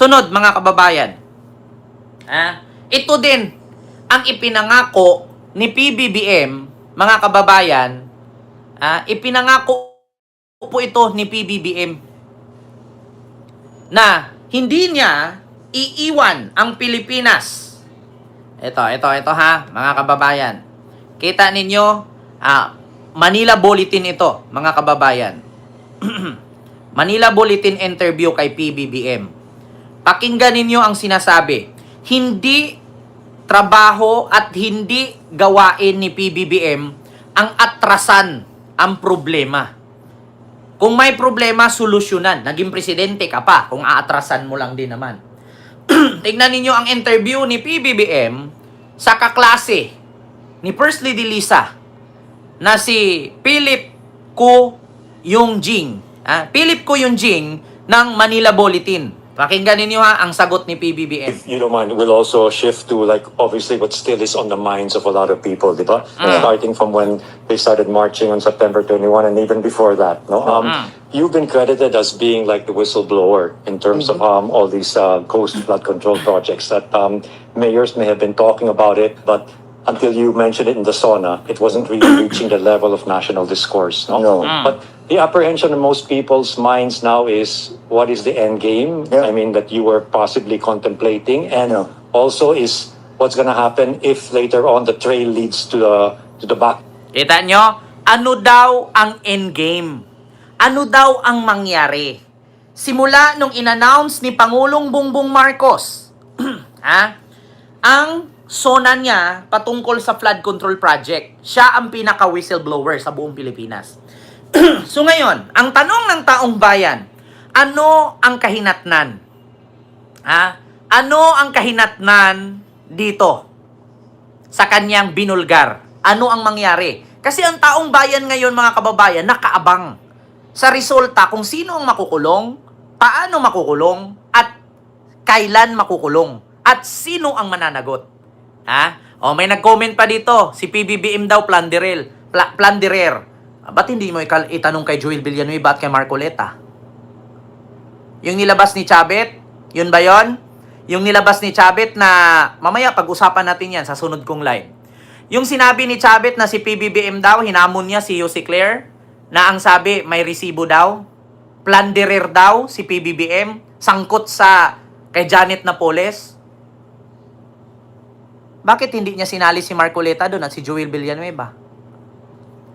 Sunod, mga kababayan. Ah, ito din ang ipinangako ni PBBM, mga kababayan. Ah, ipinangako po ito ni PBBM na hindi niya iiwan ang Pilipinas. Ito, ito, ito ha, mga kababayan. Kita ninyo, ah, Manila Bulletin ito, mga kababayan. Manila Bulletin interview kay PBBM. Pakinggan ninyo ang sinasabi. Hindi trabaho at hindi gawain ni PBBM ang atrasan ang problema. Kung may problema, solusyonan. Naging presidente ka pa kung aatrasan mo lang din naman. Tignan ninyo ang interview ni PBBM sa kaklase ni First Lady Lisa na si Philip Ko Yung Jing. Ah, Philip Ko Yung Jing ng Manila Bulletin. Pakinggan ninyo ha ang sagot ni PBBM. If you don't mind, we'll also shift to like obviously what still is on the minds of a lot of people, di ba? Mm. Starting from when they started marching on September 21 and even before that, no? Um, Mm. You've been credited as being like the whistleblower in terms of um, all these uh, coast flood control projects that um, mayors may have been talking about it, but until you mentioned it in the sauna, it wasn't really reaching the level of national discourse, no? No. Mm. But the apprehension in most people's minds now is what is the end game? Yeah. I mean, that you were possibly contemplating, and Yeah. also is what's going to happen if later on the trail leads to the to the back. Kita nyo? Ano daw ang endgame? Ano daw ang mangyari? Simula nung in-announce ni Pangulong Bongbong Marcos, ha? ang sona niya patungkol sa flood control project. Siya ang pinaka-whistleblower sa buong Pilipinas. so ngayon, ang tanong ng taong bayan, ano ang kahinatnan? Ha? Ano ang kahinatnan dito? sa kanyang binulgar. Ano ang mangyari? Kasi ang taong bayan ngayon, mga kababayan, nakaabang sa resulta kung sino ang makukulong, paano makukulong, at kailan makukulong, at sino ang mananagot. Ha? O may nag-comment pa dito, si PBBM daw planderel, pla- planderer. Ah, Ba't hindi mo itanong kay Joel Villanueva at kay Marcoleta? Yung nilabas ni Chabet, yun ba yon? Yung nilabas ni Chabet na, mamaya pag-usapan natin yan sa sunod kong live. Yung sinabi ni Chabet na si PBBM daw, hinamon niya si Yossi Claire, na ang sabi, may resibo daw, planderer daw si PBBM, sangkot sa kay Janet Napoles. Bakit hindi niya sinali si Marcoleta doon at si Joel Villanueva?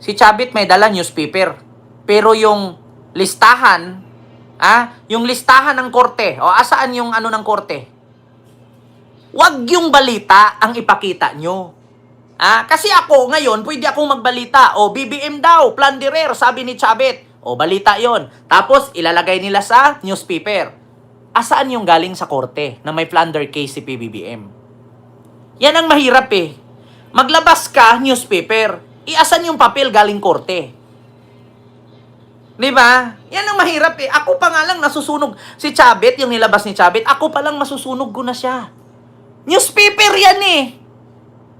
Si Chabit may dala newspaper. Pero yung listahan, ah, yung listahan ng korte, o asaan yung ano ng korte? Huwag yung balita ang ipakita nyo. Ah, kasi ako ngayon, pwede akong magbalita. O, BBM daw, planderer, sabi ni Chabet. O, balita yon. Tapos, ilalagay nila sa newspaper. Asaan yung galing sa korte na may plunder case si PBBM? Yan ang mahirap eh. Maglabas ka, newspaper. Iasan yung papel galing korte. Di ba? Yan ang mahirap eh. Ako pa nga lang nasusunog. Si Chabet, yung nilabas ni Chabet, ako pa lang masusunog ko na siya. Newspaper yan eh.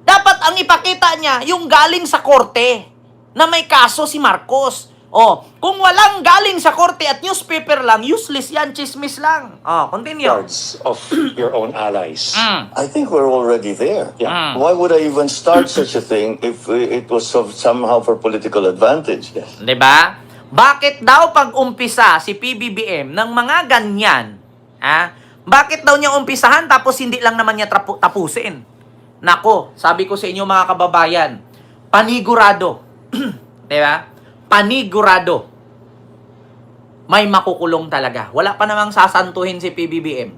Dapat ang ipakita niya yung galing sa korte na may kaso si Marcos. Oh, kung walang galing sa korte at newspaper lang, useless yan, chismis lang. Oh, continue. Yards of your own allies. Mm. I think we're already there. Yeah. Mm. Why would I even start such a thing if it was of, somehow for political advantage? Yes. 'Di ba? Bakit daw pag umpisa si PBBM ng mga ganyan, ha? Bakit daw niya umpisahan tapos hindi lang naman niya trapu- tapusin? Nako, sabi ko sa inyo mga kababayan, panigurado. 'Di ba? Panigurado. May makukulong talaga. Wala pa namang sasantuhin si PBBM.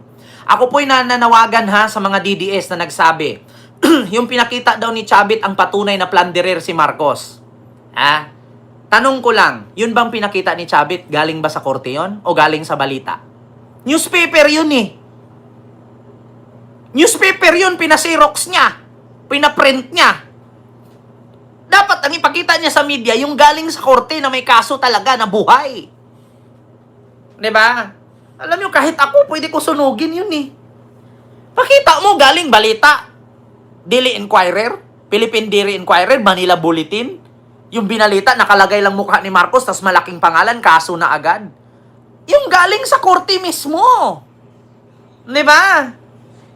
Ako po'y nananawagan ha sa mga DDS na nagsabi, yung pinakita daw ni Chabit ang patunay na planderer si Marcos. Ha? Tanong ko lang, yun bang pinakita ni Chabit, galing ba sa korte yun? O galing sa balita? Newspaper yun eh. Newspaper yun, pinasirox niya. Pinaprint niya. Dapat ang ipakita niya sa media, yung galing sa korte na may kaso talaga na buhay. ba? Alam niyo, kahit ako, pwede ko sunugin yun eh. Pakita mo, galing balita. Daily Inquirer, Philippine Daily Inquirer, Manila Bulletin. Yung binalita, nakalagay lang mukha ni Marcos, tas malaking pangalan, kaso na agad. Yung galing sa korte mismo. Di ba?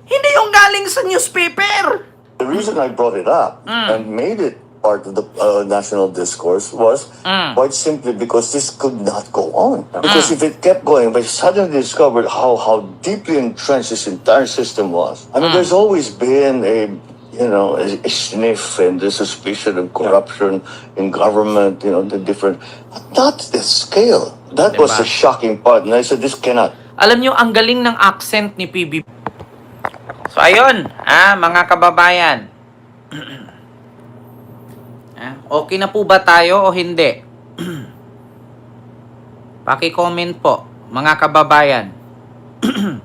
Hindi yung galing sa newspaper. The reason I brought it up and made it part of the uh, national discourse was quite simply because this could not go on. Because if it kept going, but suddenly discovered how, how deeply entrenched this entire system was. I mean, there's always been a you know, a, a sniff and the suspicion of corruption in government, you know, the different, not this scale. That was Diba? the shocking part. And I said, this cannot Alam nyo, ang galing ng accent ni PB. So, ayun, ah, mga kababayan. ah, okay na po ba tayo o hindi? Paki-comment po, mga kababayan.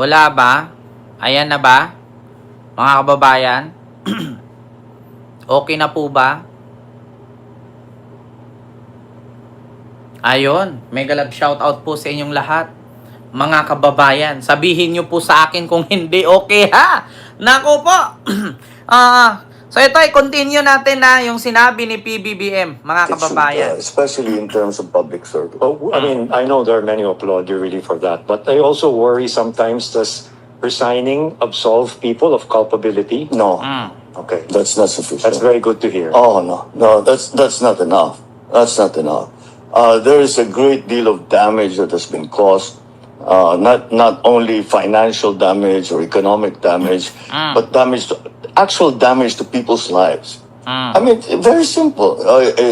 Wala ba? Ayan na ba? Mga kababayan? okay na po ba? Ayon, mega love shoutout po sa inyong lahat. Mga kababayan, sabihin nyo po sa akin kung hindi okay ha. Nako po. Ah, so ito ay continue natin na yung sinabi ni PBBM, mga should, kababayan. uh, especially in terms of public service. Well, I mean, I know there are many who applaud you really for that, but I also worry sometimes does resigning absolve people of culpability? No, Mm. Okay, that's not sufficient. that's very good to hear. Oh no, no, that's that's not enough. That's not enough. Uh, there is a great deal of damage that has been caused. Uh, not not only financial damage or economic damage, but damage to actual damage to people's lives. I mean, very simple. Uh, a,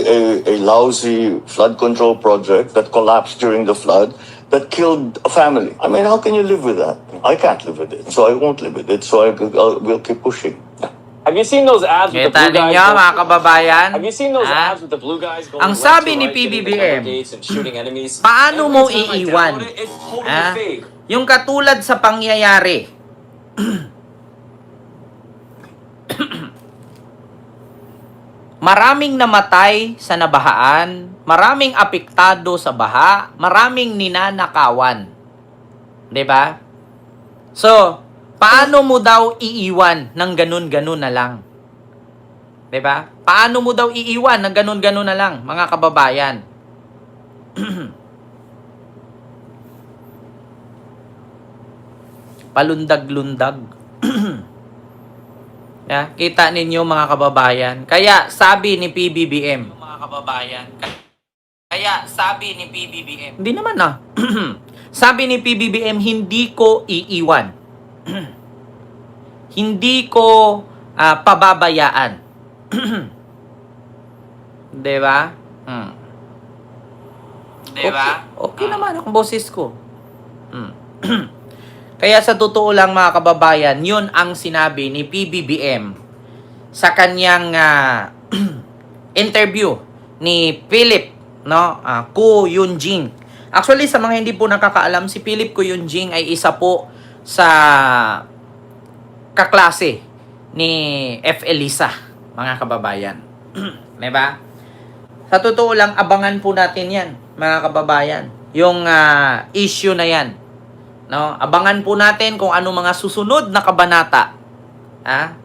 a, a lousy flood control project that collapsed during the flood that killed a family. I mean, how can you live with that? I can't live with it, so I won't live with it. So I, I'll, we'll keep pushing. Have you seen those ads with the blue guys? ninyo, going- mga kababayan. Have you seen those Ah, ads with the blue guys going Ang sabi ni PBBM, shooting enemies? Paano mo iiwan? it, totally Ah, fake. yung katulad sa pangyayari. Maraming namatay sa nabahaan, maraming apektado sa baha, maraming ninanakawan. 'Di ba? So, paano mo daw iiwan ng ganun-ganun na lang? 'Di ba? Paano mo daw iiwan ng ganun-ganun na lang, mga kababayan? palundag-lundag. Yeah, kita ninyo mga kababayan. Kaya sabi ni PBBM, mga kababayan, kaya sabi ni PBBM, hindi naman ah. sabi ni PBBM, hindi ko iiwan. hindi ko ah, pababayaan. 'Di ba? Hmm. 'Di ba? Okay, okay naman ang boses ko. Hmm. Kaya sa totoo lang mga kababayan, yun ang sinabi ni PBBM sa kanyang ah, interview ni Philip no ah, Ko Yunjing. Actually sa mga hindi po nakakaalam si Philip Ko Yunjing ay isa po sa kaklase ni F. Elisa, mga kababayan. 'Di ba? Sa totoo lang abangan po natin 'yan, mga kababayan. Yung ah, issue na 'yan. No? Abangan po natin kung ano mga susunod na kabanata. Ha?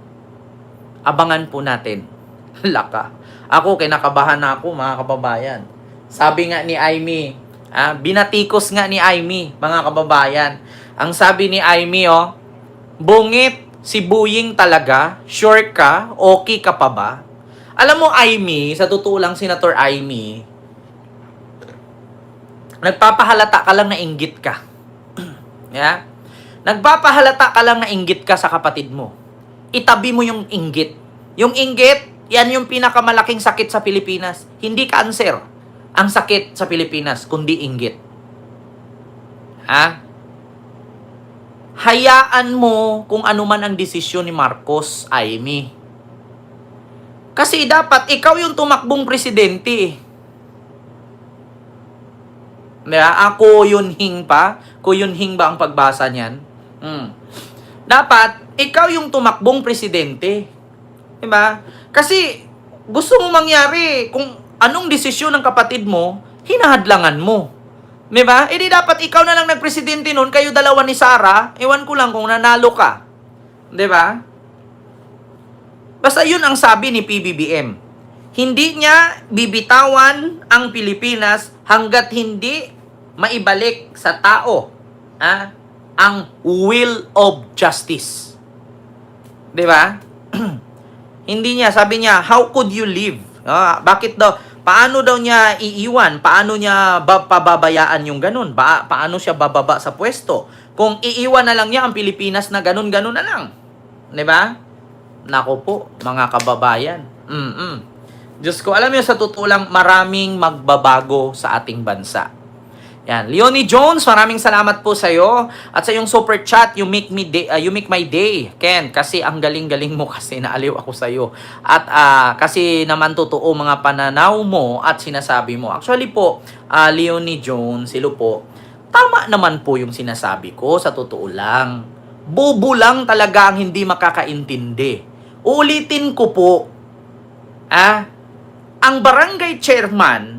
Abangan po natin. Laka. Ako, kinakabahan na ako, mga kababayan. Sabi nga ni Aimee, ah, binatikos nga ni Aimee, mga kababayan. Ang sabi ni Aimee, oh, bungit si Buying talaga, sure ka, okay ka pa ba? Alam mo, Aimee, sa totoo lang, Senator Aimee, nagpapahalata ka lang na inggit ka. Yeah? Nagpapahalata ka lang na inggit ka sa kapatid mo. Itabi mo yung inggit. Yung inggit, yan yung pinakamalaking sakit sa Pilipinas. Hindi cancer ang sakit sa Pilipinas, kundi inggit. Ha? Hayaan mo kung ano man ang desisyon ni Marcos, Amy. Kasi dapat ikaw yung tumakbong presidente eh. Diba? Ako yun hing pa. Ko yun hing ba ang pagbasa niyan? Hmm. Dapat, ikaw yung tumakbong presidente. Diba? Kasi, gusto mo mangyari, kung anong desisyon ng kapatid mo, hinahadlangan mo. Diba? E di dapat ikaw na lang nagpresidente nun, kayo dalawa ni Sara, ewan ko lang kung nanalo ka. Diba? Basta yun ang sabi ni PBBM. Hindi niya bibitawan ang Pilipinas hanggat hindi maibalik sa tao ah, ang will of justice. 'Di ba? Hindi niya, sabi niya, how could you live? Ah, bakit daw, paano daw niya iiwan? Paano niya ba, pababayaan yung ganun? Ba, paano siya bababa sa pwesto? Kung iiwan na lang niya ang Pilipinas na ganun-ganun na lang. 'Di ba? Nako po, mga kababayan. Mm-mm. Diyos ko, alam niyo sa totoo lang, maraming magbabago sa ating bansa. Yan. Leonie Jones, maraming salamat po sa iyo at sa yung super chat, you make me day, uh, you make my day. Ken, kasi ang galing-galing mo kasi naaliw ako sa iyo. At ah, kasi naman totoo mga pananaw mo at sinasabi mo. Actually po, ah, Leonie Jones, silo po. Tama naman po yung sinasabi ko sa totoo lang. Bobo lang talaga ang hindi makakaintindi. Uulitin ko po. Ah, ang barangay chairman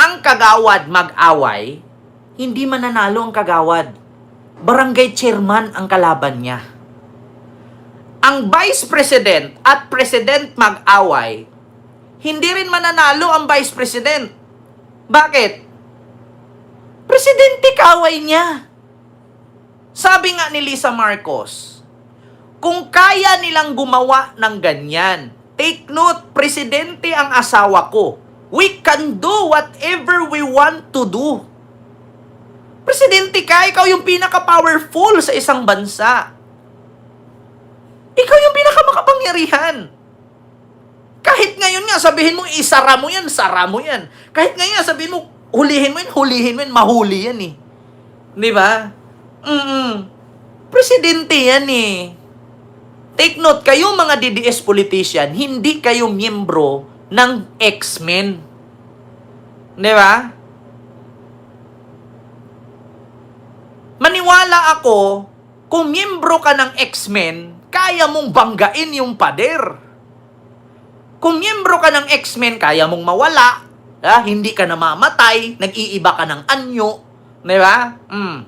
ang kagawad mag-away, hindi mananalo ang kagawad. Barangay chairman ang kalaban niya. Ang vice president at president mag-away, hindi rin mananalo ang vice president. Bakit? Presidente kaway niya. Sabi nga ni Lisa Marcos, kung kaya nilang gumawa ng ganyan, take note, presidente ang asawa ko. We can do whatever we want to do. Presidente ka, ikaw yung pinaka-powerful sa isang bansa. Ikaw yung pinaka-makapangyarihan. Kahit ngayon nga, sabihin mo, isara mo yan, sara mo yan. Kahit ngayon nga, sabihin mo, hulihin mo yan, hulihin mo yan, mahuli yan eh. Di ba? Mm Presidente yan eh. Take note, kayo mga DDS politician, hindi kayo miyembro ng X-Men. Di ba? Maniwala ako, kung miyembro ka ng X-Men, kaya mong banggain yung pader. Kung miyembro ka ng X-Men, kaya mong mawala, ah, hindi ka namamatay, nag-iiba ka ng anyo, di ba? Mm.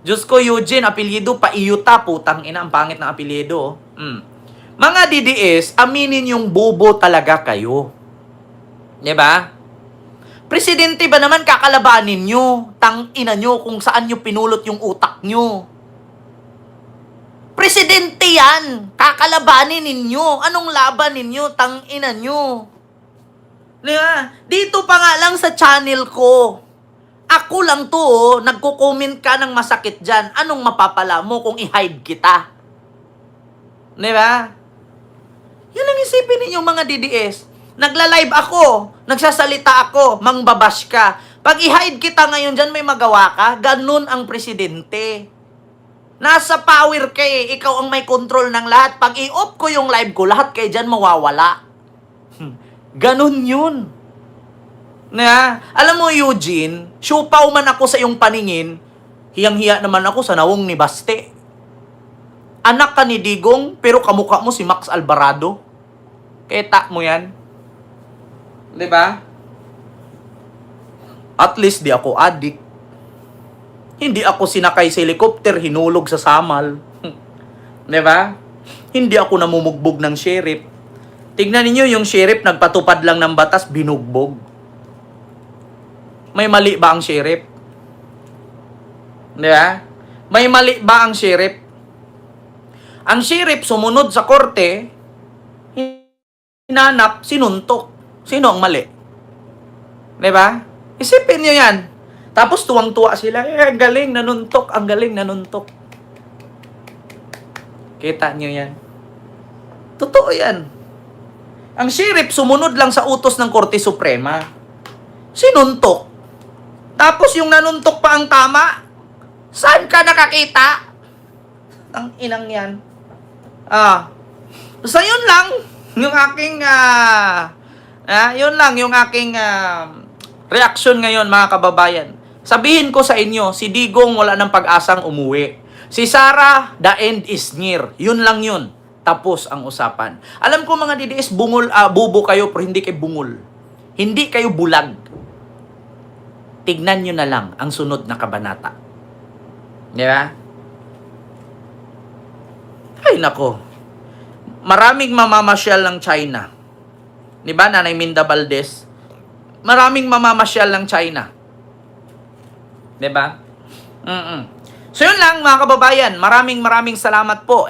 Diyos ko, Eugene, apelyido, paiyuta, putang ina, ang pangit ng apelyido. oh. Mm. Mga DDS, aminin yung bobo talaga kayo. Di ba? Presidente ba naman kakalabanin nyo? Tang ina nyo kung saan nyo pinulot yung utak nyo. Presidente yan! Kakalabanin ninyo. Anong laban ninyo? Tang ina nyo. Di ba? Dito pa nga lang sa channel ko. Ako lang to, oh, nagko-comment ka ng masakit dyan. Anong mapapala mo kung i-hide kita? Di ba? Yan ang isipin ninyong mga DDS. Nagla-live ako, nagsasalita ako, mangbabash ka. Pag i-hide kita ngayon dyan, may magawa ka. Ganun ang presidente. Nasa power ka eh. Ikaw ang may control ng lahat. Pag i-off ko yung live ko, lahat kayo dyan mawawala. Hmm. Ganun yun. Na, alam mo Eugene, syupaw man ako sa iyong paningin, hiyang-hiya naman ako sa nawong ni Baste. Anak ka ni Digong, pero kamukha mo si Max Alvarado. Kita mo yan. ba? At least di ako addict. Hindi ako sinakay sa helicopter, hinulog sa samal. 'Di ba? Hindi ako namumugbog ng sheriff. Tignan ninyo yung sheriff nagpatupad lang ng batas, binugbog. May mali ba ang sheriff? 'Di ba? May mali ba ang sheriff? Ang sheriff sumunod sa korte, hinanap, sinuntok. Sino ang mali? ba? Isipin niyo 'yan. Tapos tuwang-tuwa sila, eh, ang galing nanuntok, ang galing nanuntok. Kita niyo 'yan. Totoo 'yan. Ang sheriff sumunod lang sa utos ng Korte Suprema. Sinuntok. Tapos yung nanuntok pa ang tama, saan ka nakakita? Ang inang yan. Ah. So, yun lang. Yung aking, ah, ah, yun lang, yung aking ah, reaksyon ngayon, mga kababayan. Sabihin ko sa inyo, si Digong wala ng pag-asang umuwi. Si Sarah, the end is near. Yun lang yun. Tapos ang usapan. Alam ko mga DDS, bungol, ah, bubo kayo, pero hindi kayo bungol. Hindi kayo bulag. Tignan nyo na lang ang sunod na kabanata. Di ba? Ay, nako. Maraming mamamasyal ng China. Di ba, Nanay Minda Valdez? Maraming mamamasyal ng China. Di ba? Mm-mm. So yun lang mga kababayan, maraming maraming salamat po